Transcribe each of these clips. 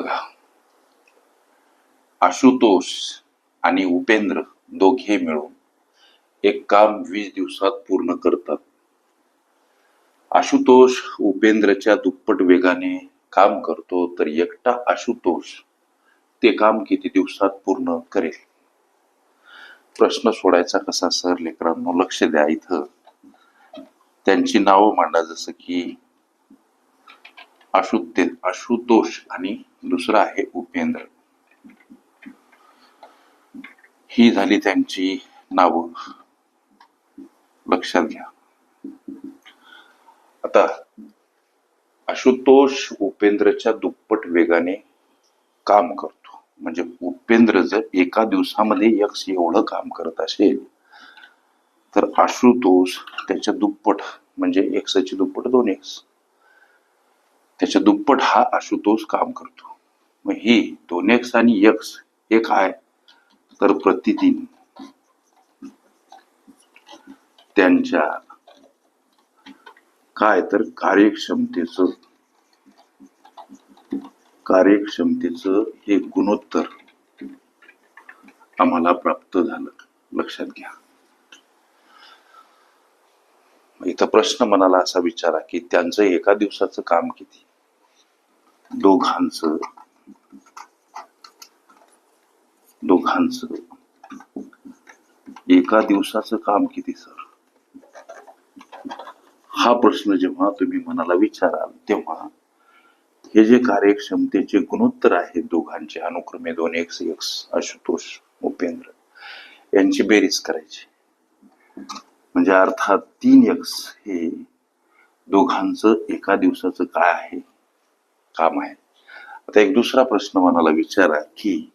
बघा. आशुतोष आणि उपेंद्र दोघे मिळून एक काम वीस दिवसात पूर्ण करतात. आशुतोष उपेंद्रच्या दुप्पट वेगाने काम करतो तर एकटा आशुतोष ते काम किती दिवसात पूर्ण करेल? प्रश्न सोडायचा कसा सर? लेकरांनो लक्ष द्या इथं. त्यांची नावं मांडा जसं की आशुते आशुतोष आणि दुसरा आहे उपेंद्र. ही झाली त्यांची नाव. लक्षात घ्या. आता आशुतोष उपेंद्रच्या दुप्पट वेगाने काम करतो. म्हणजे उपेंद्र जर एका दिवसामध्ये यक्ष एवढं काम करत असेल तर आशुतोष त्याच्या दुप्पट म्हणजे एक्सची दुप्पट दोन एक्स त्याच्या दुप्पट हा आशुतोष काम करतो. ही दोन एक्स आणि यक्स हे काय? तर प्रतिदिन त्यांच्या काय तर कार्यक्षमतेच कार्यक्षमतेचं हे गुणोत्तर आम्हाला प्राप्त झालं. लक्षात घ्या. इथं प्रश्न मनाला असा विचारा की त्यांचं एका दिवसाचं काम किती? दोघांचं दोघांचं. एका दिवसाचं काम किती सर? हा प्रश्न जेव्हा तुम्ही मनाला विचाराल तेव्हा हे जे कार्यक्षमतेचे गुणोत्तर आहेत दोघांचे अनुक्रमे दोन एक्स एक्स आशुतोष उपेंद्र यांची बेरीज करायची. म्हणजे अर्थात तीन एक्स हे दोघांचं एका दिवसाचं काय आहे? काम आहे. आता एक दुसरा प्रश्न मनाला विचारा की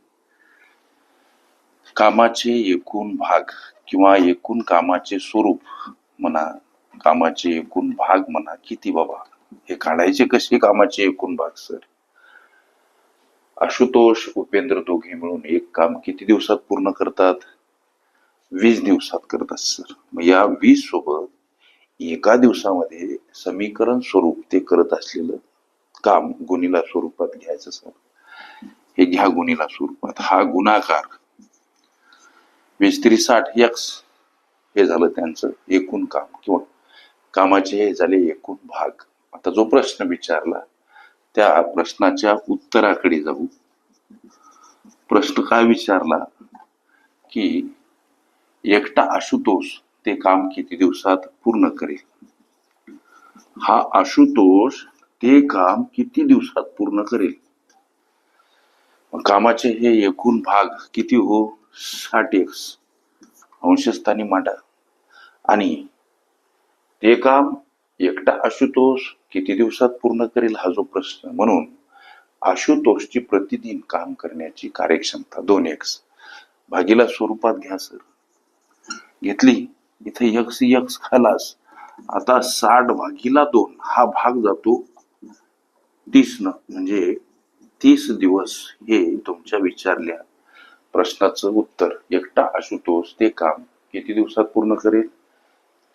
कामाचे एकूण भाग किंवा एकूण कामाचे स्वरूप म्हणा कामाचे एकूण भाग म्हणा किती बाबा? हे काढायचे कसे कामाचे एकूण भाग सर? आशुतोष उपेंद्र दोघे मिळून एक काम किती दिवसात पूर्ण करतात? वीस दिवसात करतात सर. मग या वीस सोबत एका दिवसामध्ये समीकरण स्वरूप ते करत असलेलं काम गुणीला स्वरूपात घ्यायचं सर. हे घ्या गुणीला स्वरूपात. हा गुणाकार वीस तरी साठ यक्स हे झालं त्यांचं एकूण काम किंवा कामाचे हे झाले एकूण भाग. आता जो प्रश्न विचारला त्या प्रश्नाच्या उत्तराकडे जाऊ. प्रश्न काय विचारला? की एकटा आशुतोष ते काम किती दिवसात पूर्ण करेल? हा आशुतोष ते काम किती दिवसात पूर्ण करेल? कामाचे हे एकूण भाग किती हो? साठ एक्स अंशस्थानी मांडा. आणि ते काम एकटा आशुतोष किती दिवसात पूर्ण करेल हा जो प्रश्न? म्हणून आशुतोषची प्रतिदिन काम करण्याची कार्यक्षमता दोन एक्स भागीला स्वरूपात घ्या सर. घेतली. इथे यक्स यक्स खालास. आता साठ भागीला दोन. हा भाग जातो तीस न म्हणजे तीस दिवस हे तुमच्या विचारल्या. प्रश्नाचं उत्तर. एकटा आशुतोष ते काम किती दिवसात पूर्ण करेल?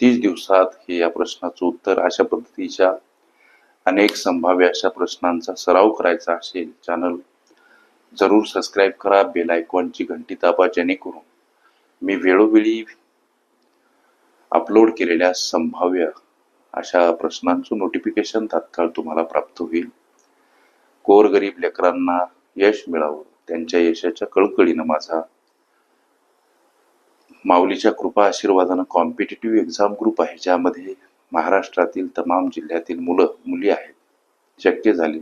तीस दिवसात हे या प्रश्नाचं उत्तर अशा पद्धतीच्या अनेक संभाव्य अशा प्रश्नांचा सराव करायचा असेल. चॅनल जरूर सबस्क्राईब करा. बेल आयकॉनची घंटी दाबा जेणेकरून मी वेळोवेळी अपलोड केलेल्या संभाव्य अशा प्रश्नांचं नोटिफिकेशन तात्काळ तुम्हाला प्राप्त होईल. गोरगरीब लेकरांना यश मिळावं. त्यांच्या यशाच्या कळकळीनं माझा माऊलीच्या कृपा आशीर्वादानं कॉम्पिटेटिव्ह एक्झाम ग्रुप आहे ज्यामध्ये महाराष्ट्रातील तमाम जिल्ह्यातील मुलं मुली आहेत. शक्य झाले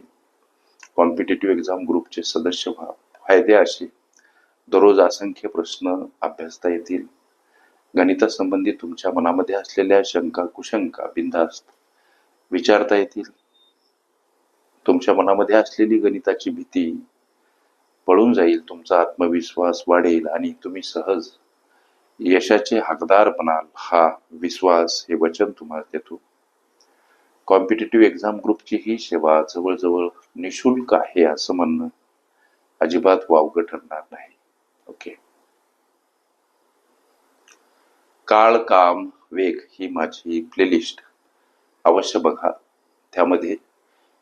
कॉम्पिटेटिव्ह एक्झाम ग्रुपचे सदस्य व्हा. फायदे असे. दररोज असंख्य प्रश्न अभ्यासता येतील. गणितासंबंधी तुमच्या मनामध्ये असलेल्या शंका कुशंका बिनधास्त विचारता येतील. तुमच्या मनामध्ये असलेली गणिताची भीती पळून जाईल तुमचा आत्मविश्वास वाढेल आणि तुम्ही सहज यशाचे हकदार बनाल. हा विश्वास हे वचन तुम्हाला देतो. कॉम्पिटेटिव्ह एक्झाम ग्रुपची ही सेवा जवळजवळ निशुल्क आहे असं म्हणणं अजिबात वावगं ठरणार नाही. ओके काळ काम वेग ही माझी प्लेलिस्ट अवश्य बघा. त्यामध्ये